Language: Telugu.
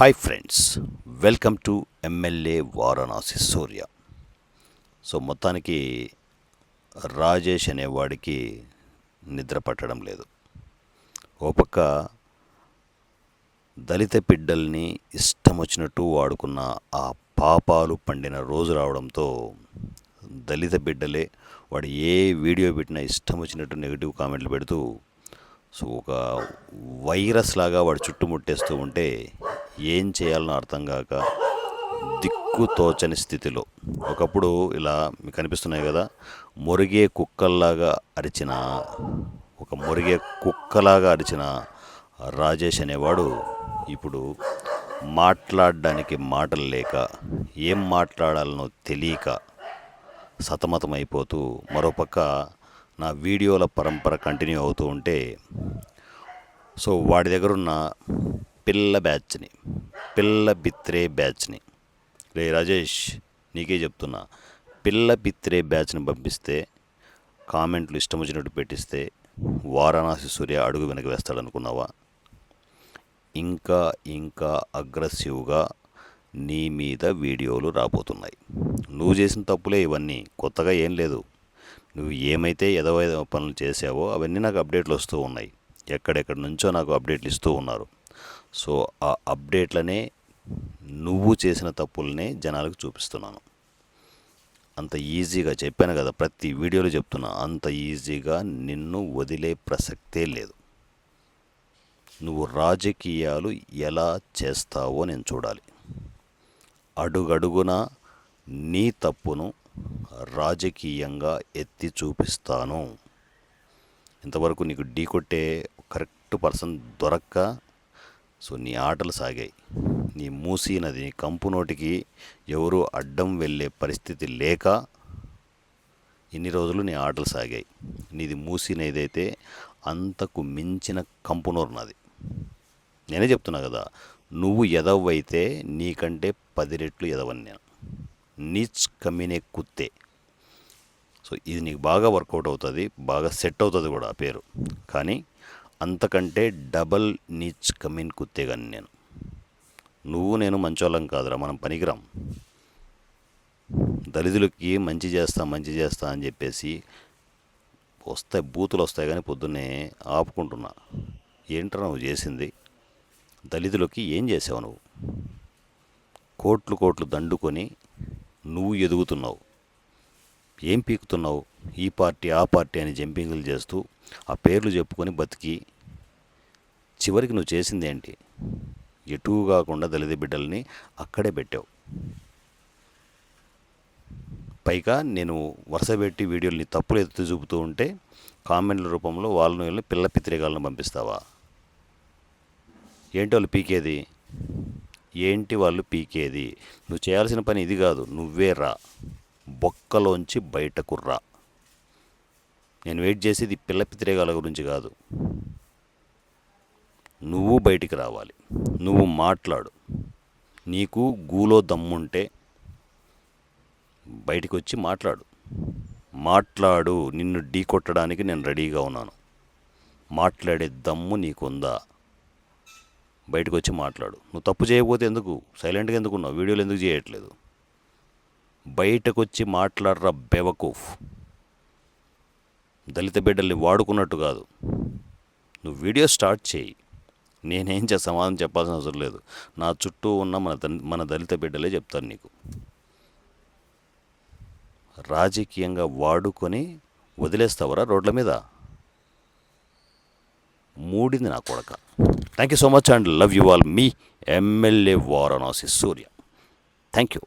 Hi friends welcome to MLA Varanasi Surya so మొత్తానికి రాజేష్ అనేవాడికి నిద్ర పట్టడం లేదు. ఓ పక్క దళిత బిడ్డల్ని ఇష్టం వచ్చినట్టు వాడుకున్న ఆ పాపాలు పండిన రోజు రావడంతో దళిత బిడ్డలే వాడు ఏ వీడియో పెట్టినా ఇష్టం వచ్చినట్టు నెగిటివ్ కామెంట్లు పెడుతూ సో ఒక వైరస్ లాగా వాడు చుట్టుముట్టేస్తూ ఉంటే ఏం చేయాలనో అర్థం కాక దిక్కు తోచని స్థితిలో. ఒకప్పుడు ఇలా మీకు కనిపిస్తున్నాయి కదా మురిగే కుక్కల్లాగా అరిచిన ఒక మురిగే కుక్కలాగా అరిచిన రాజేష్ అనేవాడు ఇప్పుడు మాట్లాడడానికి మాటలు లేక ఏం మాట్లాడాలనో తెలియక సతమతమైపోతూ మరోపక్క నా వీడియోల పరంపర కంటిన్యూ అవుతూ ఉంటే సో వాడి దగ్గర ఉన్న పిల్ల బ్యాచ్ని పిల్ల బిత్రే బ్యాచ్ని. రే రాజేష్ నీకే చెప్తున్నా. పిల్ల బిత్రే బ్యాచ్ని పంపిస్తే కామెంట్లు ఇష్టం వచ్చినట్టు పెట్టిస్తే వారణాసి సూర్య అడుగు వెనక వేస్తాడనుకున్నావా? ఇంకా ఇంకా అగ్రెసివ్గా నీ మీద వీడియోలు రాబోతున్నాయి. నువ్వు చేసిన తప్పులే ఇవన్నీ కొత్తగా ఏం లేదు. నువ్వు ఏమైతే ఎదవ పనులు చేసావో అవన్నీ నాకు అప్డేట్లు వస్తూ ఉన్నాయి. ఎక్కడెక్కడి నుంచో నాకు అప్డేట్లు ఇస్తూ ఉన్నారు. సో ఆ అప్డేట్లనే నువ్వు చేసిన తప్పులనే జనాలకు చూపిస్తున్నాను. అంత ఈజీగా చెప్పాను కదా ప్రతి వీడియోలో చెప్తున్నా అంత ఈజీగా నిన్ను వదిలే ప్రసక్తే లేదు. నువ్వు రాజకీయాలు ఎలా చేస్తావో నేను చూడాలి. అడుగడుగున నీ తప్పును రాజకీయంగా ఎత్తి చూపిస్తాను. ఇంతవరకు నీకు ఢీ కొట్టే కరెక్ట్ పర్సన్ దొరక్క సో నీ ఆటలు సాగాయి. నీ మూసీ నది నీ కంపు నోటికి ఎవరు అడ్డం వెళ్ళే పరిస్థితి లేక ఇన్ని రోజులు నీ ఆటలు సాగాయి. నీది మూసిన ఏదైతే అంతకు మించిన కంపునోరు నాది. నేనే చెప్తున్నా కదా నువ్వు ఎదవైతే నీకంటే పది రెట్లు ఎదవని నేను. నీచ్ కమ్మినే కుత్తే. సో ఇది నీకు బాగా వర్కౌట్ అవుతుంది బాగా సెట్ అవుతుంది కూడా ఆ పేరు. కానీ అంతకంటే డబల్ నీచ్ కమిన్ కుత్తే కానీ నేను. నువ్వు నేను మంచోళ్ళం కాదురా మనం పనికిరాం. దళితులకి మంచి చేస్తా మంచి చేస్తా అని చెప్పేసి వస్తాయి బూతులు వస్తాయి కానీ పొద్దున్నే ఆపుకుంటున్నా. ఏంట్రా నువ్వు చేసింది? దళితులకి ఏం చేసావు నువ్వు? కోట్లు కోట్లు దండుకొని నువ్వు ఎదుగుతున్నావు. ఏం పీకుతున్నావు? ఈ పార్టీ ఆ పార్టీ అని జంపింగ్లు చేస్తూ ఆ పేర్లు చెప్పుకొని బతికి చివరికి నువ్వు చేసింది ఏంటి? ఎటు కాకుండా దళిత బిడ్డల్ని అక్కడే పెట్టావు. పైగా నేను వరుస పెట్టి వీడియోల్ని తప్పులు ఎత్తి చూపుతూ ఉంటే కామెంట్ల రూపంలో వాళ్ళని వీళ్ళని పిల్ల పిత్రికాలను పంపిస్తావా? ఏంటి వాళ్ళు పీకేది? ఏంటి వాళ్ళు పీకేది? నువ్వు చేయాల్సిన పని ఇది కాదు నువ్వే రా. బొక్కలోంచి బయటకు రా. నేను వెయిట్ చేసేది పిల్ల పిత్రేగాల గురించి కాదు. నువ్వు బయటికి రావాలి. నువ్వు మాట్లాడు. నీకు గూలో దమ్ముంటే బయటికి వచ్చి మాట్లాడు. మాట్లాడు. నిన్ను ఢీ కొట్టడానికి నేను రెడీగా ఉన్నాను. మాట్లాడే దమ్ము నీకుందా? బయటకు వచ్చి మాట్లాడు. నువ్వు తప్పు చేయకపోతే ఎందుకు? సైలెంట్గా ఎందుకున్నావు వీడియోలు ఎందుకు చేయట్లేదు? బయటకొచ్చి మాట్లాడరా బెవకూఫ్. దళిత బిడ్డల్ని వాడుకున్నట్టు కాదు. నువ్వు వీడియో స్టార్ట్ చేయి. నేనేం చే సమాధానం చెప్పాల్సిన అవసరం లేదు. నా చుట్టూ ఉన్న మన మన దళిత బిడ్డలే చెప్తాను నీకు. రాజకీయంగా వాడుకొని వదిలేస్తావరా రోడ్ల మీద? మూడింది నా కొడక. Thank you so much and love you all. Me MLA Varanasi Surya. Thank you